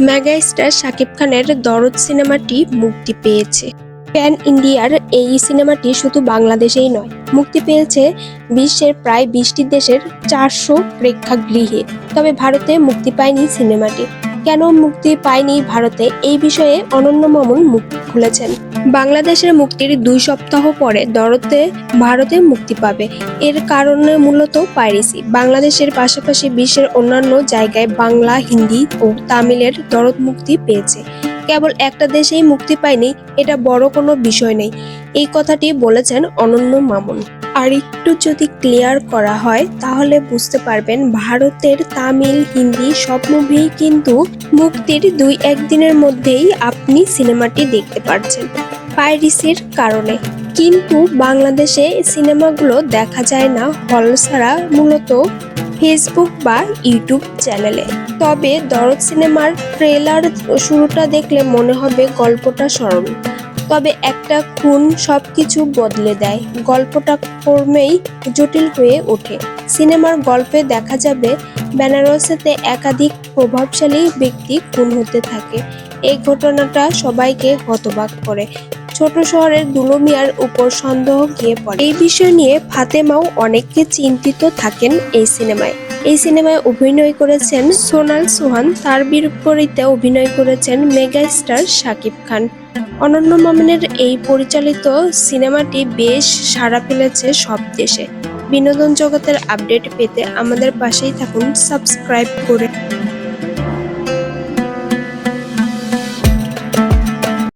Mega star Shakib খানের দরদ সিনেমাটি মুক্তি পেয়েছে। প্যান ইন্ডিয়ার এই সিনেমাটি শুধু বাংলাদেশেই নয়, মুক্তি পেয়েছে বিশ্বের প্রায় বিশটি দেশের চারশো প্রেক্ষাগৃহে। তবে ভারতে মুক্তি পায়নি সিনেমাটি। কেন মুক্তি পায়নি ভারতে? এই বিষয়ে অনন্য মামুন মুখ খুলেছেন। বাংলাদেশের মুক্তির দুই সপ্তাহ পরে দরদে ভারতে মুক্তি পাবে। এর কারণে মূলত পাইরেসি। বাংলাদেশের পাশাপাশি বিশ্বের অন্যান্য জায়গায় বাংলা, হিন্দি ও তামিলের দরদ মুক্তি পেয়েছে। কেবল একটা দেশেই মুক্তি পায়নি, এটা বড় কোনো বিষয় নেই। এই কথাটি বলেছেন অনন্য মামুন। আর একটু যদি ক্লিয়ার করা হয়, তাহলে বুঝতে পারবেন ভারতের তামিল, হিন্দি সব মুভি কিন্তু মুক্তির দুই একদিনের মধ্যেই আপনি সিনেমাটি দেখতে পারছেন পাইরিসির কারণে। কিন্তু বাংলাদেশে সিনেমাগুলো দেখা যায় না, হল ছাড়া মূলত ফেসবুক বা ইউটিউব চ্যানেলে। তবে দরদ সিনেমার ট্রেলার শুরুটা দেখলে মনে হবে গল্পটা সরল তবে একটা খুন সবকিছু বদলে দেয়। গল্পটা ক্রমেই জটিল হয়ে ওঠে। সিনেমার গল্পে দেখা যাবে, বেনারসেতে একাধিক প্রভাবশালী ব্যক্তি খুন হতে থাকে। এই ঘটনাটা সবাইকে হতবাক করে। ছোট শহরের দুলুমিয়ার উপর সন্দেহ গিয়ে পড়ে। এই বিষয় নিয়ে ফাতেমাও অনেককে চিন্তিত থাকেন এই সিনেমায়। এই সিনেমায় অভিনয় করেছেন সোনাল সোহান, তার বিপরীতে অভিনয় করেছেন মেগা স্টার শাকিব খান। অনন্য মামুনের এই পরিচালিত সিনেমাটি বেশ সাড়া ফেলেছে সব দেশে। বিনোদন জগতের আপডেট পেতে আমাদের পাশেই থাকুন, সাবস্ক্রাইব করে